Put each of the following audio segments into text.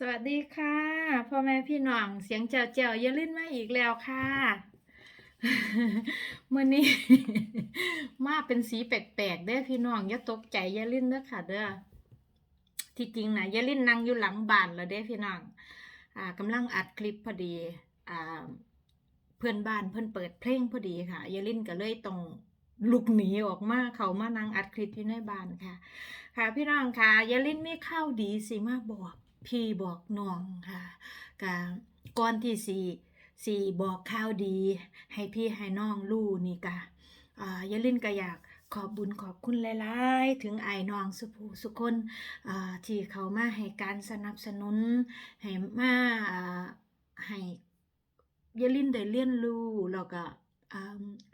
สวัสดีค่ะพ่อแม่พี่น้องเสียงเจ้าเจ้าอย่าลื่นมาอีกแล้วค่ะเมื่อนี้ มาเป็นสีแปลกๆเด้อพี่น้องอย่าตกใจยาลื่นเด้อค่ะ เด้อที่จริงนะยาลื่นนั่งอยู่หลังบ้านแล้วเด้พี่น้องอ่ากำลังอัดคลิปพอดีอ่าเพื่อนบ้านเพื่อนเปิดเพลงพอดีค่ะยาลื่นก็เลยต้องลุกหนีออกมาเขามานั่งอัดคลิปอยู่ในบ้านค่ะ ค่ะพี่น้องค่ะยาลิ้นไม่เข้าดีสิมาบอก พี่บอกน้องค่ะกะก่อนที่สี่สี่บอกข่าวดี ให้พี่ให้น้องรู้นี่กะอ่ายาลินก็อยากขอบบุญขอบคุณหลายๆ ถึงไอ้น้องสุภูสุคนอ่าที่เขามาให้การสนับสนุน ให้มาอ่าให้ยาลินได้เรียนรู้แล้วก็อ่า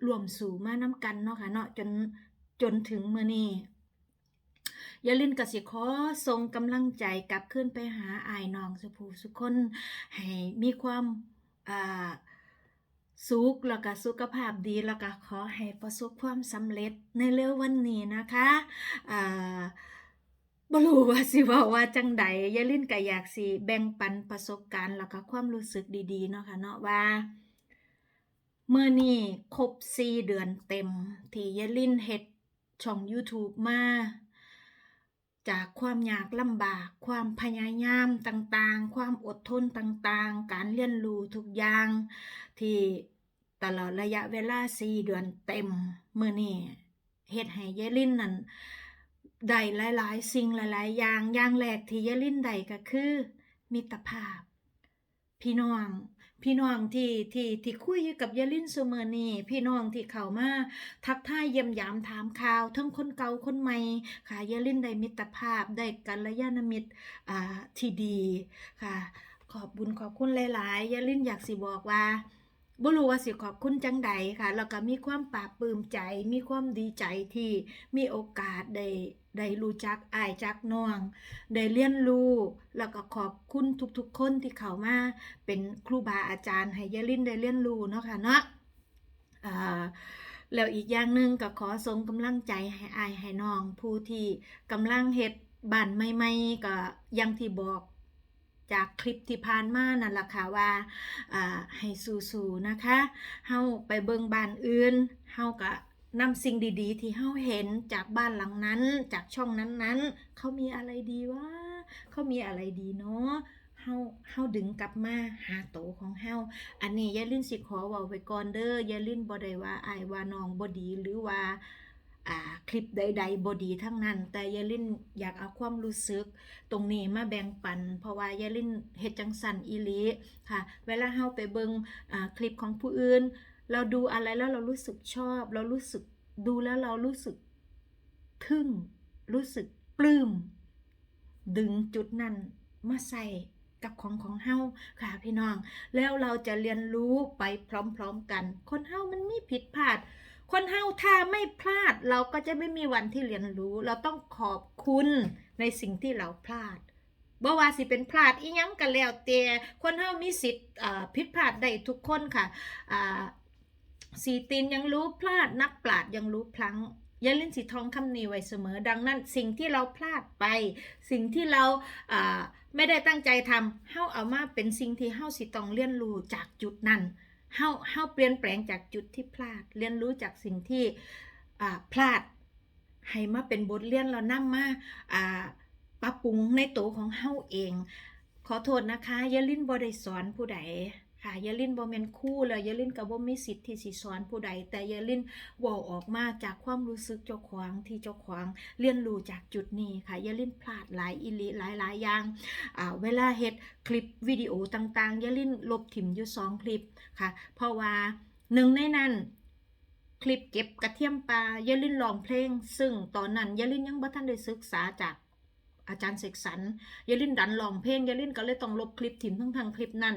รวมสู่มาน้ำกันเนาะค่ะเนาะจนจนถึงเมื้อนี้ อย่าลืมกสิขอส่งกำลังใจกลับขึ้นไปหาอายน้องสุภูสุคน ให้มีความอ่าสุขแล้วก็สุขภาพดีแล้วก็ขอให้ประสบความสำเร็จในเร็ววันนี้นะคะอ่าบรู้ว่าสิว่าว่าจังใดยาลืมก็อยากสิแบ่งปันประสบการณ์แล้วก็ความรู้สึกดีๆเนาะค่ะเนาะว่าเมื่อนี้ครบ4เดือนเต็ม ที่ยายลินเฮ็ดช่อง YouTube มา จากความยากลำบาก ความพยายามต่างๆ ความอดทนต่างๆ การเรียนรู้ทุกอย่าง ที่ตลอดระยะเวลาสี่เดือนเต็มมือนี้เฮ็ดให้ยายลินนั่นได้หลายๆ สิ่งหลาย ๆ อย่างอย่างแรกที่เยลินได้ก็คือ มิตรภาพ พี่น้อง พี่น้องที่ที่ที่คุยอยู่กับยาลินซูเมอร์นี่พี่น้องที่เข้ามาทักทายเยี่ยมยามถามข่าวทั้งคนเก่าคนใหม่ค่ะยาลินได้มิตรภาพได้กัลยาณมิตรอ่าที่ดีค่ะ ขอบบุญขอบคุณหลาย ๆยาลินอยากสิบอกว่า บ่รู้ว่าสิขอบคุณจังใดค่ะ แล้วก็มีความปลาบปลื้มใจ มีความดีใจที่มีโอกาสได้ได้รู้จักอายจักน้อง ได้เรียนรู้ แล้วก็ขอบคุณทุกๆคนที่เข้ามาเป็นครูบาอาจารย์ให้ยาลินได้เรียนรู้เนาะค่ะเนาะแล้วอีกอย่างหนึ่งก็ขอส่งกำลังใจให้อายให้น้อง ผู้ที่กำลังเฮ็ดบ้านใหม่ๆก็อยังที่บอก จากคลิปที่ผ่านมานั่นล่ะค่ะว่าให้สู้ๆนะคะเฮาไปเบิ่งบ้านอื่นเฮาก็นำสิ่งดีๆ ที่เฮาเห็นจากบ้านหลังนั้น จากช่องนั้นๆ เขามีอะไรดีวะเขามีอะไรดีเนาะเฮาเฮาดึงกลับมาหาโตของเฮาอันนี้ยายลินสิขอเว้าไว้ก่อนเด้อยายลินบ่ได้ว่าอายว่าน้องบ่ดีหรือว่า คลิปใดๆบ่ดีทั้งนั้น แต่ยายลินอยากเอาความรู้สึก ตรงนี้มาแบ่งปัน เพราะว่ายายลินเฮ็ดจังสันอีลีค่ะ เวลาเฮาไปเบิ่งอ่าคลิปของผู้อื่น เราดูอะไรแล้วเรารู้สึกชอบ เรารู้สึกดูแล้วเรารู้สึกทึ่ง รู้สึกปลื้ม ดึงจุดนั้นมาใส่กับของของเฮาค่ะพี่น้อง แล้วเราจะเรียนรู้ไปพร้อมๆกัน คนเฮามันมีผิดพลาด คนเฮาถ้าไม่พลาดเราก็จะไม่มีวันที่เรียนรู้ เราต้องขอบคุณในสิ่งที่เราพลาดบ่ว่าสิเป็นพลาดอีหยังกันแล้วแต่คนเฮามีสิทธิ์อ่าผิดพลาดได้ทุกคนค่ะอ่าสีตีนยังรู้พลาดนักปราดยังรู้พลั้งอย่าเล่นสีทองคำนี้ไว้เสมอ ดังนั้นสิ่งที่เราพลาดไป สิ่งที่เราอ่าไม่ได้ตั้งใจทำเฮาเอามาเป็นสิ่งที่เฮาสิต้องเรียนรู้จากจุดนั้น เฮาเฮาเปลี่ยนแปลงจากจุดที่พลาด เรียนรู้จากสิ่งที่พลาดให้มาเป็นบทเรียนเรานำมามาปรับปรุงในตัวของเฮาเอง ขอโทษนะคะยาลินบ่ได้สอนผู้ใด ค่ะยาลินบ่แม่นคู่แล้วยาลินก็บ่มีสิทธิ์ที่สิสอนผู้ใด แต่ยาลินเว้าออกมาจากความรู้สึกเจ้าของที่เจ้าของเรียนรู้จากจุดนี้ค่ะยาลินพลาดหลายอีหลีหลายอย่างอ่าเวลาเฮ็ดคลิปวิดีโอต่างๆยาลินลบถิ่มอยู่สองคลิปค่ะ เพราะว่าหนึ่งในนั้นคลิปเก็บกระเทียมปลายาลินร้องเพลง ซึ่งตอนนั้นยาลินยังบ่ทันได้ศึกษาจาก อาจารย์เสกสรรยาลินดันร้องเพลงยาลินก็เลยต้องลบคลิปถิ่มทั้งทางคลิปนั้น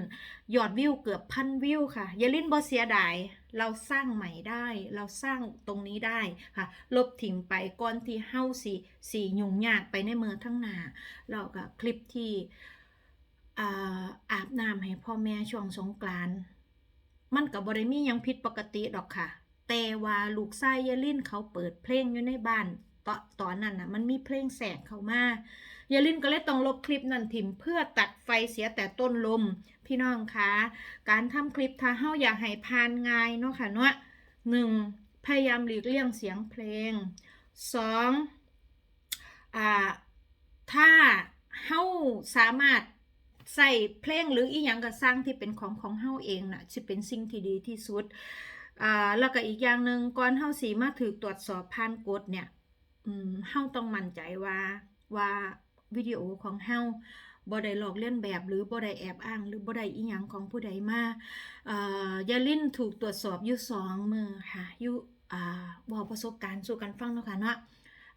ยอดวิวเกือบพันวิวค่ะยาลินบ่เสียดายเราสร้างใหม่ได้ เราสร้างตรงนี้ได้ค่ะ ลบถิ่มไปก่อนที่เฮาสิสิยุ่งยากไปในเมืองทั้งหนาเราก็คลิปที่อาบน้ำให้พ่อแม่ช่วงสงกรานมันก็บ่ได้มียังผิดปกติดอกค่ะ แต่ว่าลูกชายยายลินเขาเปิดเพลงอยู่ในบ้าน ตอนตอนนั้นนะมันมีเพลงแสกเข้ามายยาลินก็เลยต้องลบคลิปนั้นถิมเพื่อตัดไฟเสียแต่ต้นลม พี่น้องคะการทำคลิปถ้าเฮาอยากให้ผ่านง่ายเนาะค่ะเนาะหนึ่งพยายามหลีกเลี่ยงเสียงเพลงสองอ่าถ้าเฮาสามารถใส่เพลงหรืออีหยังก็สร้างที่เป็นของของเฮาเองน่ะจะเป็นสิ่งที่ดีที่สุดอ่าแล้วก็อีกอย่างหนึ่งก่อนเฮาสีมาถือตรวจสอบผ่านกฎเนี่ย เฮาต้องมั่นใจว่าว่าวิดีโอของเฮาบ่ได้หลอกเลียนแบบหรือบ่ได้แอบอ้าง หรือบ่ได้อีหยังของผู้ใดมาเอ่อยาลินถูกตรวจสอบอยู่สองมือค่ะอยู่อ่าบอกประสบการณ์สู่กันฟังเนาะค่ะเนาะ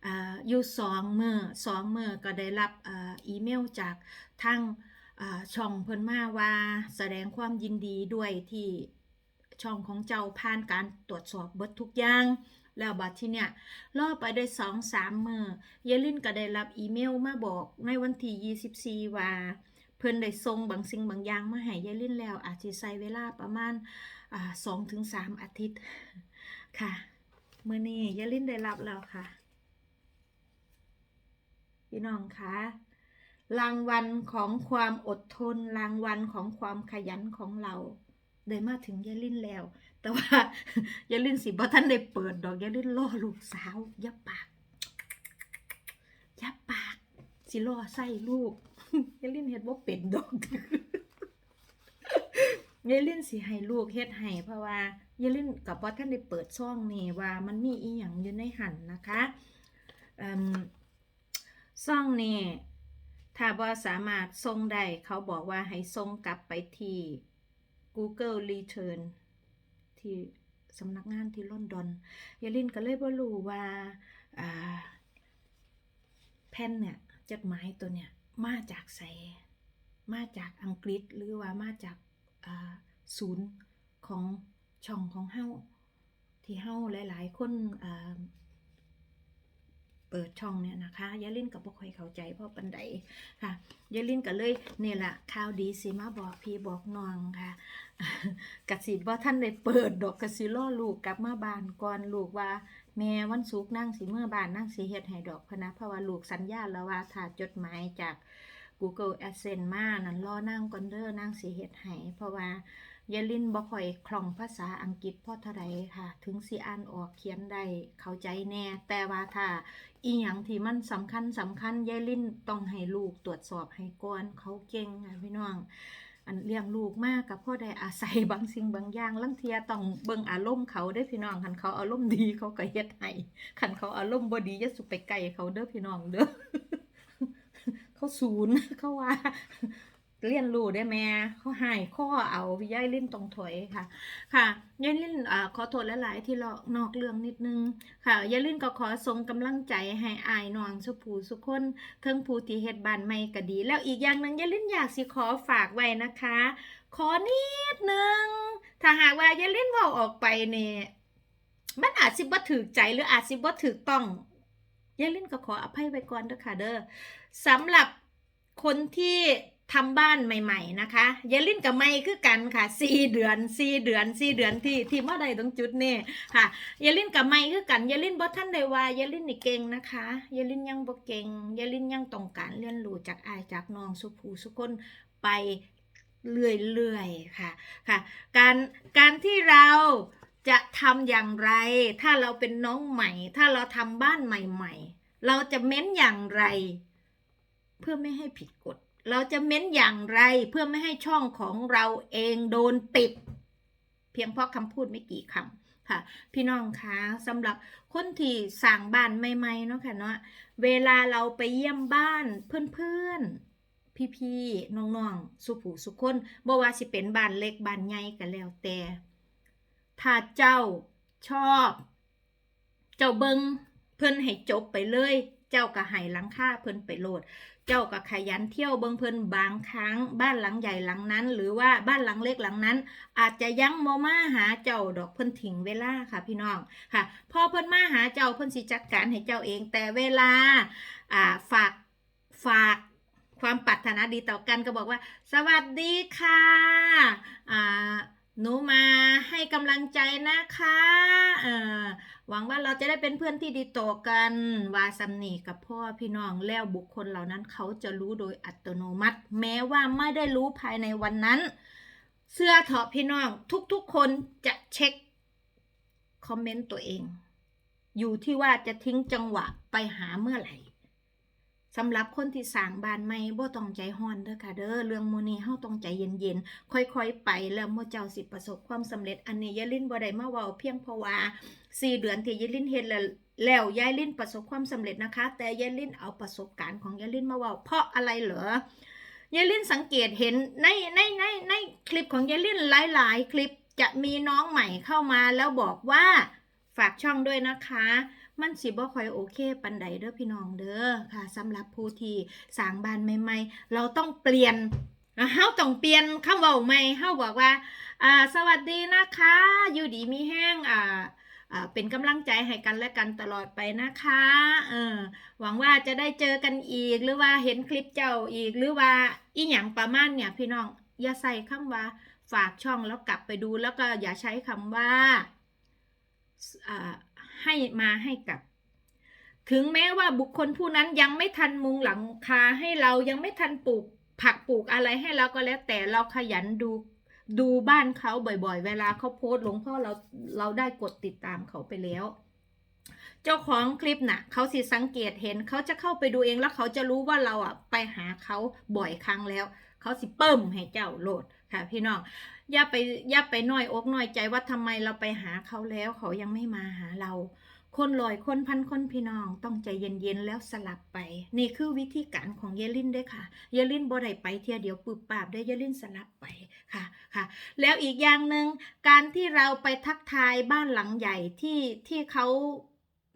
อ่าอยู่สองมือสองมือก็ได้รับอ่าอีเมลจากทางอ่าช่องเพิ่นมาว่าแสดงความยินดีด้วยที่ช่องของเจ้าผ่านการตรวจสอบเบิดทุกอย่าง แล้วบัดที่เนี่ยรอไปได้สองสามมือเยลินก็ได้รับอีเมลมาบอกในวันที่24 ว่า เพิ่นได้ส่งบางสิ่งบางอย่างมาให้เยลินแล้ว อาจจะใช้เวลาประมาณสองถึงสามอาทิตย์ค่ะเมื้อนี้เยลินได้รับแล้วค่ะ พี่น้องคะรางวัลของความอดทนรางวัลของความขยันของเรา ได้มาถึงเยลินแล้ว แต่ว่ายายลินสิบ่ท่านได้เปิดดอกยายลินล่อลูกสาวย่าปากย่าปาก สิล่อใส่ลูกยายลินเฮ็ดบ่เป็นดอกยายลินสิให้ลูกเฮ็ดให้เพราะว่ายายลินกับบ่ท่านได้เปิดช่องนี่ว่ามันมีอีหยังอยู่ในหันนะคะช่องนี่ถ้าบ่สามารถส่งได้เขาบอกว่าให้ส่งกลับไปที่ Google Return ที่สำนักงานที่ลอนดอนยาลินก็เลยบ่รู้ว่าอ่าแผ่นเนี่ยจดหมายตัวเนี่ยมาจากไสมาจากอังกฤษหรือว่ามาจากศูนย์ของช่องของเฮ้าที่เฮ้าหลาย ๆ คนอ เปิดช่องเนี่ยนะคะยายลินก็บ่ค่อยเข้าใจพราะปันใดค่ะยายลินก็เลยเนี่ยแหละข่าวดีสิมาบอกพี่บอกน้องค่ะกสิบ่ท่านได้เปิดดอกกสิล่อลูกกลับมาบ้านก่อนลูกว่า แม่วันศุกร์นั่งสิเมื่อบ้านนั่งสิเฮ็ดให้ดอกพะนะเพราะว่าลูกสัญญาแล้วว่าถ้าจดหมายจาก Google Adsense มานั่นรอนั่งก่อนเด้อนั่งสิเฮ็ดให้เพราะว่า ยายลินบ่ค่อยคล่องภาษาอังกฤษพอเท่าใดค่ะ ถึงสิอ่านออกเขียนได้เข้าใจแน่ แต่ว่าถ้าอีหยังที่มันสำคัญสำคัญยายลินต้องให้ลูกตรวจสอบให้ก่อนเขาเก่งค่ะพี่น้อง อันเลี้ยงลูกมากกับพ่อได้อาศัยบางสิ่งบางอย่างลังเทียต้องเบิ่งอารมณ์เขาได้พี่น้องคันเขาอารมณ์ดีเขาก็เฮ็ดให้คันเขาอารมณ์บ่ดีอย่าสุไปไกลเขาเด้อพี่น้องเด้อเขาศูนย์เขาว่า เรียนรู้ได้แม่เขาหายข้อเอายายลิ้นตรงถอยค่ะ ค่ะยายลิ้นอขอโทษหลายๆที่เรานอกเรื่องนิดนึง ค่ะยายลิ้นก็ขอส่งกำลังใจให้อายน้องสุภูสุคนเทิงผู้ที่เฮ็ดบ้านใหม่ก็ดี แล้วอีกอย่างหนึ่งยายลิ้นอยากสิขอฝากไว้นะคะ ขอนิดนึงถ้าหากว่ายายลิ้นว้าออกไปเนี่ยมันอาจสิบ่ถูกใจหรืออาจสิบ่ถูกต้องยายลิ้นก็ขออภัยไว้ก่อนเด้อค่ะเด้อสำหรับคนที่ ทำบ้านใหม่ๆนะคะยายลิ้นกับไม่คือกันค่ะสี่เดือนสี่เดือนสี่เดือนที่ที่มาได้ตรงจุดนี้ค่ะยายลิ้นกับไม่คือกันยายลิ้นบ่ท่านได้ว่ายายลิ้นนี่เก่งนะคะยายลิ้นยังบ่เก่งยายลิ้นยังต้องการเรียนรู้จากอายจากน้องสุภูสุคนไปเรื่อยๆค่ะค่ะ การการที่เราจะทำอย่างไร ถ้าเราเป็นน้องใหม่ ถ้าเราทำบ้านใหม่ ๆ เราจะเม้นอย่างไร เพื่อไม่ให้ผิดกฎ เราจะเม้นอย่างไรเพื่อไม่ให้ช่องของเราเองโดนปิด เพียงเพราะคำพูดไม่กี่คำค่ะ พี่น้องคะสำหรับคนที่สั่งบ้านใหม่ๆเนาะค่ะเนาะเวลาเราไปเยี่ยมบ้านเพื่อนๆ พี่ๆน้องๆ สุผูสุคนบ่ว่าสิเป็นบ้านเล็กบ้านใหญ่ก็แล้วแต่ ถ้าเจ้าชอบ เจ้าเบิงเพิ่อนให้จบไปเลย เจ้าก็ให้หลังค่าเพิ่นไปโหลด เจ้าก็ขยันเที่ยวเบิงเพิ่นบางครั้ง บ้านหลังใหญ่หลังนั้น หรือว่าบ้านหลังเล็กหลังนั้น อาจจะยังโมมาหาเจ้าดอกเพิ่นถิงเวลาค่ะพี่น้องค่ะพอเพิ่นมาหาเจ้าเพิ่นสิจัดการให้เจ้าเอง แต่เวลาอ่าฝากฝากความปรารถนาดีต่อกันก็บอกว่า สวัสดีค่ะอ่า หนูมาให้กำลังใจนะคะเออหวังว่าเราจะได้เป็นเพื่อนที่ดีต่อกันวาซัมนีกับพ่อพี่น้องแล้วบุคคลเหล่านั้นเขาจะรู้โดยอัตโนมัติ แม้ว่าไม่ได้รู้ภายในวันนั้น เสื้อเถาะพี่น้องทุกๆคนจะเช็คคอมเมนต์ตัวเอง อยู่ที่ว่าจะทิ้งจังหวะไปหาเมื่อไหร่ สำหรับคนที่สร้างบ้านใหม่บ่ต้องใจฮ้อนเด้อค่ะเด้อเรื่องโมนี้เฮาต้องใจเย็นๆค่อยๆไปแล้วโมเจ้าสิประสบความสำเร็จอันนี้ยายลินบ่ได้มาเว้าเพียงเพราะว่าสี่เดือนที่ยายลินเฮ็ดแล้วแล้วยายลินประสบความสำเร็จนะคะ แต่ยายลินเอาประสบการณ์ของยายลินมาเว้าเพราะอะไรเหรอยายลินสังเกตเห็นในในในในคลิปของยายลินหลาย ๆ คลิปจะมีน้องใหม่เข้ามาแล้วบอกว่าฝากช่องด้วยนะคะ มันสิบ่ค่อยโอเคปันใดเด้อพี่น้องเด้อค่ะสำหรับผู้ที่สร้างบ้านใหม่ ๆ เราต้องเปลี่ยนเฮาต้องเปลี่ยนคำเว้าใหม่เฮาบอกว่าอ่า สวัสดีนะคะ อยู่ดีมีแห้งอ่าอ่าเป็นกำลังใจให้กันและกันตลอดไปนะคะเออหวังว่าจะได้เจอกันอีก หรือว่าเห็นคลิปเจ้าอีก หรือว่าอีหยังประมาณเนี่ยพี่น้องอย่าใส่คำว่าฝากช่องแล้วกลับไปดูแล้วก็อย่าใช้คำว่าอ่า ให้มาให้กับ ถึงแม้ว่าบุคคลผู้นั้นยังไม่ทันมุงหลังคาให้เรายังไม่ทันปลูกผักปลูกอะไรให้เราก็แล้ว แต่เราขยันดูดูบ้านเขาบ่อยๆ เวลาเขาโพสต์ลงพ่อเราเราได้กดติดตามเขาไปแล้ว เจ้าของคลิปน่ะเขาสิสังเกตเห็นเขาจะเข้าไปดูเองแล้วเขาจะรู้ว่าเราอะไปหาเขาบ่อยครั้งแล้ว เขาสิเปิ่มให้เจ้าโหลด ค่ะพี่น้องอย่าไปอย่าไปน้อยอกน้อยใจว่าทำไมเราไปหาเขาแล้วเขายังไม่มาหาเรา คนลอยคนพันคนพี่น้องต้องใจเย็นๆแล้วสลับไป นี่คือวิธีการของเยลินด้วยค่ะ เยลินบ่ได้ไปเที่ยวเดียวปืบปาบได้เยลินสลับไปค่ะค่ะ แล้วอีกอย่างหนึ่งการที่เราไปทักทายบ้านหลังใหญ่ที่ที่เขา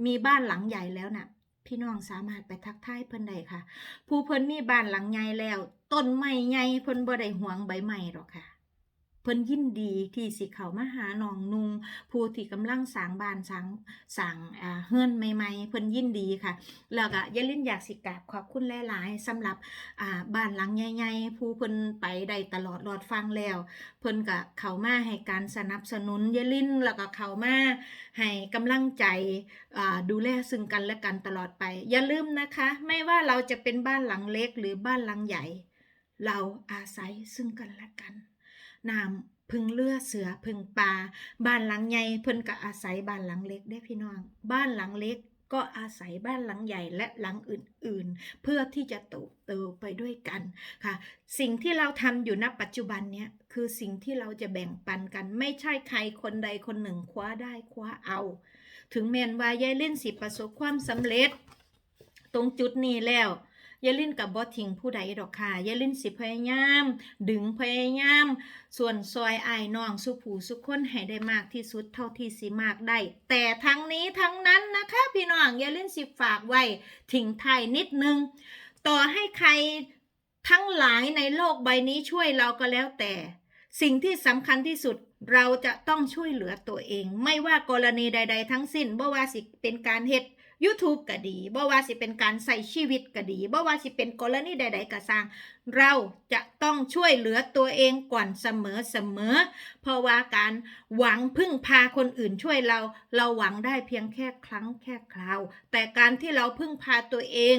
มีบ้านหลังใหญ่แล้วน่ะ พี่น้องสามารถไปทักทายเพิ่นได้ค่ะ ผู้เพิ่นมีบ้านหลังใหญ่แล้ว ต้นไม้ใหญ่เพิ่นบ่ได้หวงใบไม้หรอกค่ะ เพิ่นยินดีที่สิเข้ามาหาน้องนุงผู้ที่กำลังสร้างบ้านสร้างสร้างอ่าเฮือนใหม่ ๆ เพิ่นยินดีค่ะ แล้วก็ยายลินอยากสิกราบขอบคุณหลาย ๆสำหรับอ่าบ้านหลังใหญ่ๆผู้เพิ่นไปได้ตลอดรอดฟังแล้ว เพิ่นก็เข้ามาให้การสนับสนุนยายลินแล้วก็เข้ามาให้กำลังใจอ่าดูแลซึ่งกันและกันตลอดไป อย่าลืมนะคะ ไม่ว่าเราจะเป็นบ้านหลังเล็กหรือบ้านหลังใหญ่ เราอาศัยซึ่งกันและกัน น้ำพึ่งเลือเสือพึ่งปลาบ้านหลังใหญ่เพิ่นก็อาศัยบ้านหลังเล็กได้พี่น้อง บ้านหลังเล็กก็อาศัยบ้านหลังใหญ่และหลังอื่นๆ เพื่อที่จะโตเติบไปด้วยกันค่ะ สิ่งที่เราทำอยู่ณปัจจุบันเนี้ยคือสิ่งที่เราจะแบ่งปันกัน ไม่ใช่ใครคนใดคนหนึ่งคว้าได้คว้าเอา ถึงแม้นว่ายายเล่นสิประสบความสำเร็จ ตรงจุดนี้แล้ว ยายลินกับบอทิ้งผู้ใดดอกค่ะยายลินสิพยายาม ดึงพยายาม ส่วนซอยอายน้องสุผูสุคนให้ได้มากที่สุดเท่าที่สิมากได้ แต่ทั้งนี้ทั้งนั้นนะคะ พี่น้องยายลินสิฝากไว้ทิ้งไทยนิดนึง ต่อให้ใครทั้งหลายในโลกใบนี้ช่วยเราก็แล้วแต่ สิ่งที่สำคัญที่สุดเราจะต้องช่วยเหลือตัวเอง ไม่ว่ากรณีใด ๆ ทั้งสิ้นบ่ว่าสิเป็นการเฮ็ด YouTube ก็ดีบ่ว่าสิเป็นการใส่ชีวิตก็ดีบ่ว่าสิเป็นกรณีใด ๆก็สร้าง เราจะต้องช่วยเหลือตัวเองก่อนเสมอเสมอ เพราะว่าการหวังพึ่งพาคนอื่นช่วยเรา เราหวังได้เพียงแค่ครั้งแค่คราว แต่การที่เราพึ่งพาตัวเอง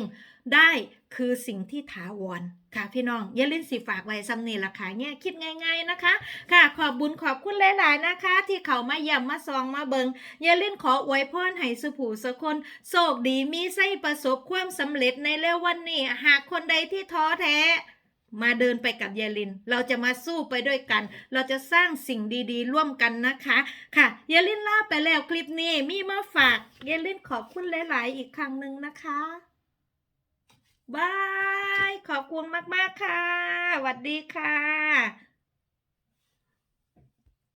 ได้คือสิ่งที่ถาวรค่ะพี่น้องอย่าลืมสิฝากไว้ซ้ำนี่ละค่ะเนี่ยคิดง่าย ๆนะคะ ค่ะ ขอบบุญขอบคุณหลาย ๆนะคะ ที่เขามาเยี่ยมาซองมาเบิงอย่าลืมขออวยพรให้สุผูสคนโชคดีมีไส้ประสบความสำเร็จในเร็ววันนี้ หากคนใดที่ท้อแท้มาเดินไปกับยายลิน เราจะมาสู้ไปด้วยกัน เราจะสร้างสิ่งดีๆ ร่วมกันนะคะ ค่ะยายลินลาไปแล้วคลิปนี้มีมาฝากยายลินขอบคุณหลาย ๆ อีกครั้งหนึ่งนะคะ บาย ขอบคุณมาก ๆ ค่ะสวัสดีค่ะ